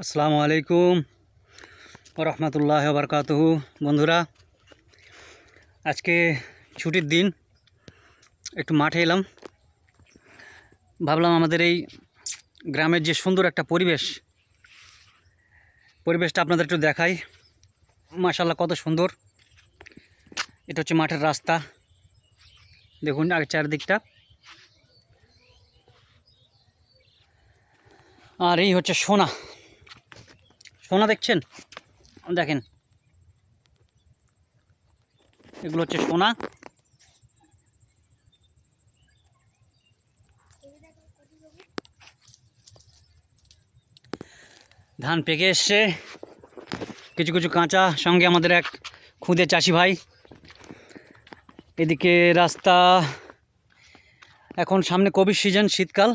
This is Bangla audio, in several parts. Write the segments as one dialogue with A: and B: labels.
A: আসসালামু আলাইকুম রহমতুল্লাহ বারকাতহু। বন্ধুরা, আজকে ছুটির দিন, একটু মাঠে এলাম। ভাবলাম আমাদের এই গ্রামের যে সুন্দর একটা পরিবেশ, পরিবেশটা আপনাদের একটু দেখাই। মাশাল্লাহ কত সুন্দর। এটা হচ্ছে মাঠের রাস্তা। দেখুন আগে চারদিকটা। আর এই হচ্ছে সোনা। সোনা দেখছেন? দেখেন। এগুলো হচ্ছে সোনা। ধান পেকে এসছে। কিছু কিছু কাঁচা সঙ্গে আমাদের এক খুদে চাষি ভাই। এদিকে রাস্তা, এখন সামনে কবির সিজন শীতকাল।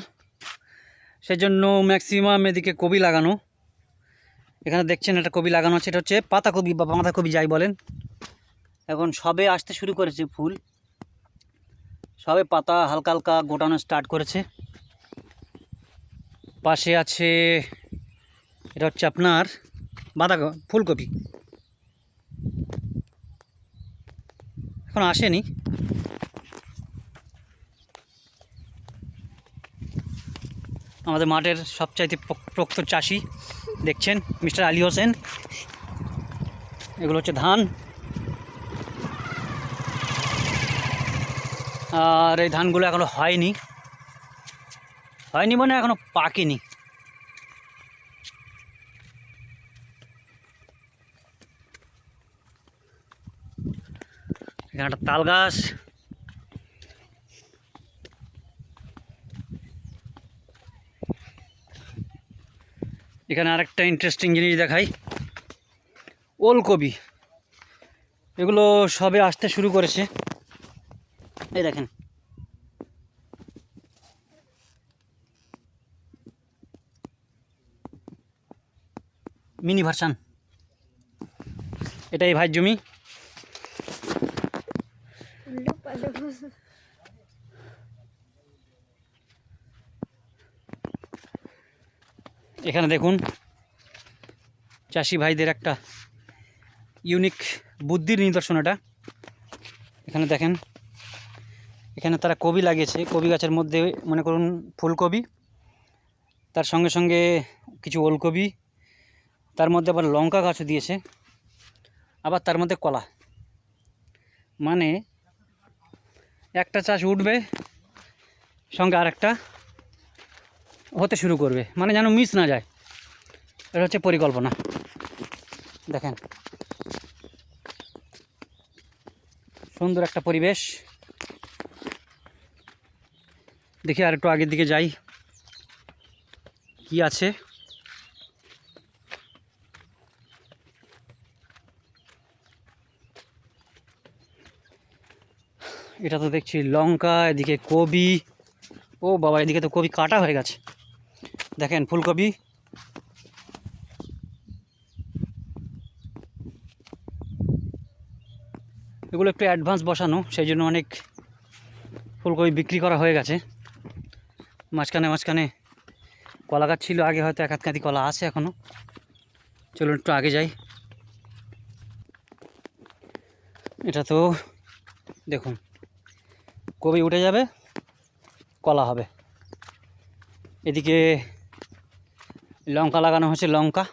A: সেজন্য ম্যাক্সিমাম এদিকে কবি লাগানো। এখানে দেখছেন একটা কবি লাগানো আছে, এটা হচ্ছে পাতাকপি বা বাঁধাকপি যাই বলেন। এখন সবে আসতে শুরু করেছে ফুল। সবে পাতা হালকা হালকা গোটানো স্টার্ট করেছে। পাশে আছে, এটা হচ্ছে আপনার বাঁধা ফুলকপি। এখন আসেনি। আমাদের মাঠের সবচাইতে প্রক- প্রকৃত চাষি। দেখছেন মিস্টার আলী হোসেন। এগুলো হচ্ছে ধান। আর এই ধানগুলো এখনও হয়নি। হয়নি মানে এখনও পাকেনি। এখানে একটা তাল গাছ। এখানে আরেকটা ইন্টারেস্টিং জিনিস দেখাই। ওলকপি। এগুলো সবে আসতে শুরু করেছে। এই দেখেন। Mini version. এটাই ভাই জমি। এখানে দেখুন, চাষি ভাইদের একটা ইউনিক বুদ্ধির নিদর্শন এটা। এখানে দেখেন, এখানে তারা কবি লাগিয়েছে। কবি গাছের মধ্যে মনে করুন ফুলকপি তার সঙ্গে সঙ্গে কিছু ওলকপি তার মধ্যে আবার লঙ্কা গাছও দিয়েছে, আবার তার মধ্যে কলা। মানে একটা চাষ উঠবে, সঙ্গে আরেকটা হতে শুরু করবে। মানে যেন মিস না যায়। এটা হচ্ছে পরিকল্পনা। দেখেন। সুন্দর একটা পরিবেশ। দেখি আর একটু আগের দিকে যাই। কি আছে? এটা তো দেখছি লঙ্কা, এদিকে কবি। ও বাবা এদিকে তো কবি কাটা হয়ে গেছে। দেখেন ফুলকপি। এগুলো একটু অ্যাডভান্স বসানো, সেই জন্য অনেক ফুলকপি বিক্রি করা হয়ে গেছে। মাঝখানে মাঝখানে কলা গাছ ছিল, আগে হয়তো এক হাত কাঁতি কলা আছে এখনও চলুন একটু আগে যাই। এটা তো, দেখুন কবি উঠে যাবে। কলা হবে। এদিকে লঙ্কা লাগানো হচ্ছে লঙ্কা।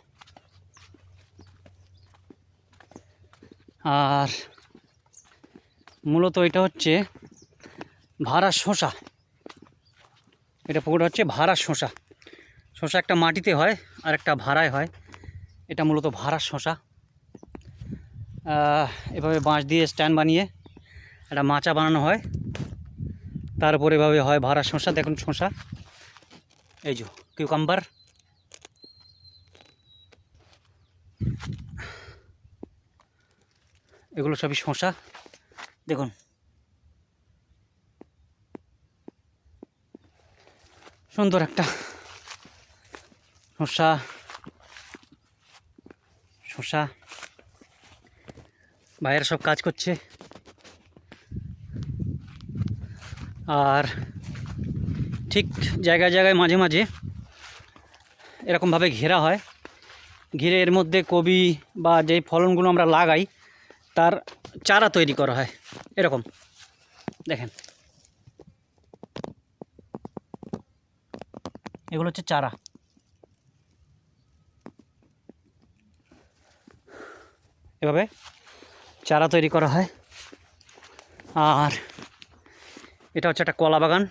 A: আর মূলত এটা হচ্ছে ভাড়া শশা এটা পুকুরটা হচ্ছে ভাড়া শশা শশা একটা মাটিতে হয়, আর একটা ভাড়ায় হয়। এটা মূলত ভাড়া শশা এভাবে বাঁশ দিয়ে স্ট্যান্ড বানিয়ে একটা মাচা বানানো হয়। তারপরে এভাবে হয় ভাড়া শশা দেখুন শশা এই যে কিউকাম্বার এগুলো সবই শশা দেখুন। সুন্দর একটা শসা। শসা। ভাইয়েরা সব কাজ করছে। আর ঠিক জায়গায় জায়গায় মাঝে মাঝে এরকমভাবে ঘেরা হয়। ঘিরে এর মধ্যে কবি বা যেই ফলনগুলো আমরা লাগাই, তার চারা তৈরি করা হয়। এরকম। দেখেন। এগুলো হচ্ছে চারা। এভাবে চারা তৈরি করা হয়। আর এটা হচ্ছে একটা কলা বাগান।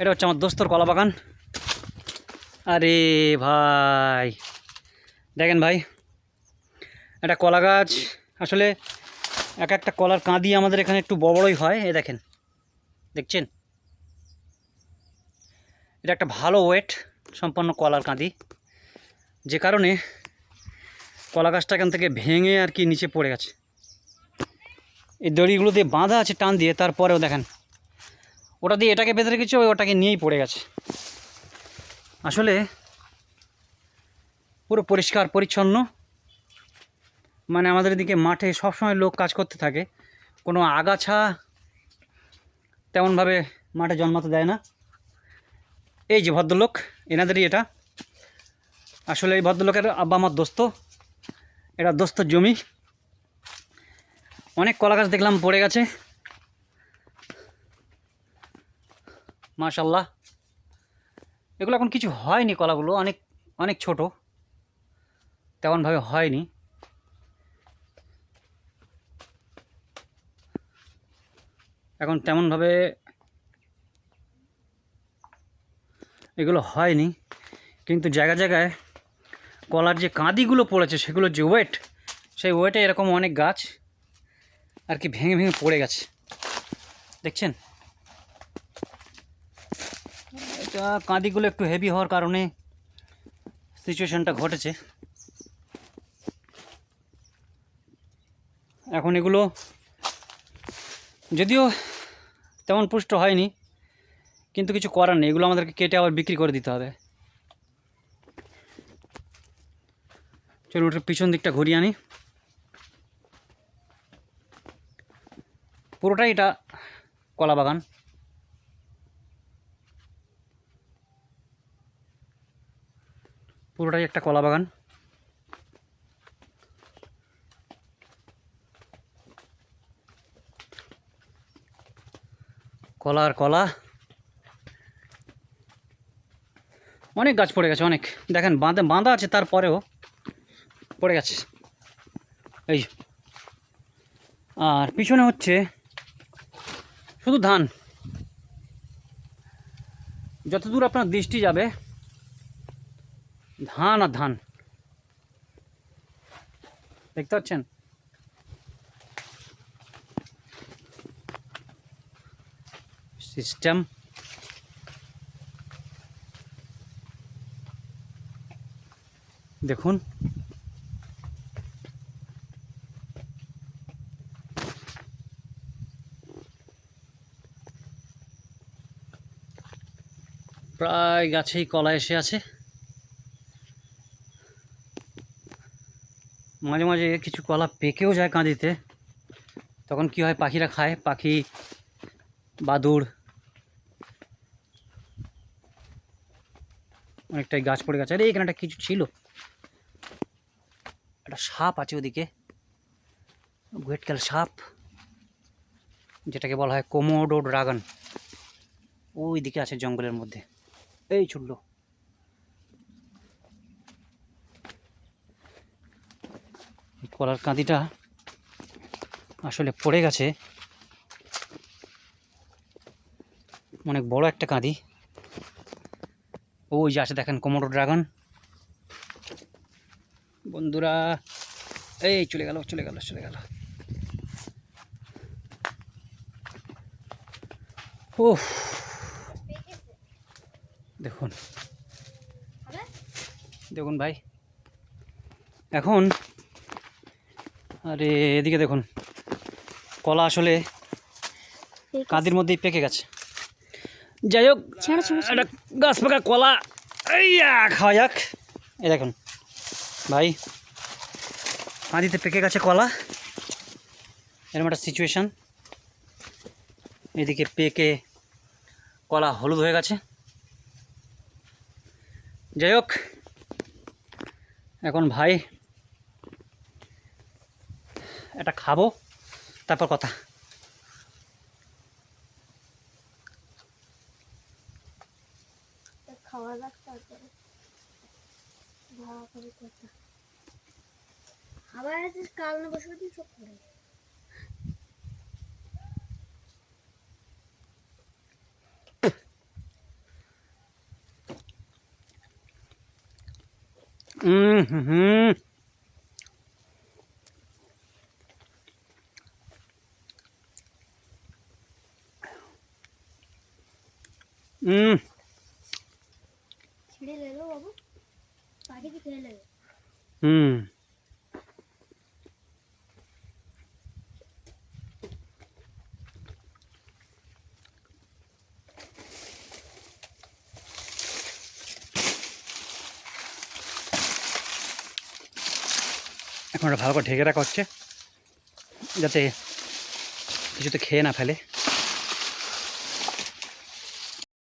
A: এটা হচ্ছে আমার দোস্তর কলা বাগান। আরে ভাই, দেখেন ভাই, একটা কলা গাছ। আসলে এক একটা কলার কাঁদি আমাদের এখানে একটু বড় বড়ই হয়, এ দেখেন, দেখছেন? এটা একটা ভালো ওয়েট সম্পন্ন কলার কাঁদি। যে কারণে কলা গাছটা এখান থেকে ভেঙে আর কি নিচে পড়ে গেছে। এই দড়িগুলো দিয়ে বাঁধা আছে টান দিয়ে, তারপরেও দেখেন। ওটা দিয়ে এটাকে বেঁধে রেখেছে ওটাকে নিয়েই পড়ে গেছে। আসলে পুরো পরিষ্কার, পরিচ্ছন্ন। মানে আমাদের এদিকে মাঠে সবসময় লোক কাজ করতে থাকে। কোনো আগাছা তেমনভাবে মাঠে জন্মাতে দেয় না। এই যে ভদ্রলোক, এনাদেরই এটা। আসলে এই ভদ্রলোকের আব্বা আমার দোস্ত। এটা দোস্ত জমি। অনেক কলা গাছ দেখলাম পড়ে গেছে। মাশাল্লাহ এগুলো এখন কিছু হয়নি কলাগুলো, অনেক অনেক ছোট। তেমনভাবে হয়নি। এখন তেমনভাবে এগুলো হয়নি, কিন্তু জায়গা জায়গায় কলার যে কাঁদিগুলো পড়েছে, সেগুলো যে ওয়েট, সেই ওয়েটে এরকম অনেক গাছ। আর কি ভেঙে ভেঙে পড়ে গেছে। দেখছেন? এটা কাঁদিগুলো একটু হেভি হওয়ার কারণে সিচুয়েশানটা ঘটেছে। এখন এগুলো যদিও তেমন পুষ্ট হয়নি, কিন্তু কিছু করার নেই। এগুলো আমাদেরকে কেটে আবার বিক্রি করে দিতে হবে। চলুন ওটার পিছন দিকটা ঘুরিয়ে আনি। পুরোটাই এটা কলা বাগান। পুরোটাই একটা কলা বাগান। কলা আর কলা। অনেক গাছ পড়ে গেছে, অনেক। দেখেন, বাঁধে, বাঁধা আছে, তারপরেও পড়ে গেছে। এই আর পিছনে হচ্ছে শুধু ধান। যতদূর আপনার দৃষ্টি যাবে ধান আর ধান। দেখতে পাচ্ছেন? সিস্টেম। দেখুন। প্রায় গাছেই কলা এসে আছে। মাঝে মাঝে কিছু কলা পেকেও যায় কাঁদিতে। তখন কি হয়, পাখিরা খায়, পাখি, বাদুড়। অনেকটাই গাছ পড়ে গেছে। আরে, এখানে একটা কিছু ছিল। একটা সাপ আছে ওদিকে। গুয়েটকাল সাপ, যেটাকে বলা হয় কোমোডো ড্রাগন ওই দিকে আছে জঙ্গলের মধ্যে। এই ছুটলো কলার কাঁদিটা আসলে পড়ে গেছে। অনেক বড় একটা কাঁদি। ওই যে আছে দেখেন কোমোডো ড্রাগন বন্ধুরা, এই চলে গেল চলে গেল চলে গেল। ও দেখুন। দেখুন ভাই। এখন আরে এদিকে দেখুন কলা আসলে কাঁদির মধ্যেই পেকে গেছে। যাই হোক একটা গাছ পাকা কলা খাওয়া যাক। এই দেখুন ভাই কাঁদিতে পেকে গেছে কলা। এরকম একটা সিচুয়েশান এদিকে পেকে কলা হলুদ হয়ে গেছে। যাই হোক, এখন ভাই এটা খাব, তারপর কথা।
B: খাওয়া যাক তারপরে। ভাড়া করে কথা। আবার কাল না বসে সব করে। 음,
A: 음. 음. ওটা ভালো করে ঢেকে রাখা হচ্ছে যাতে কিছুতে খেয়ে না ফেলে।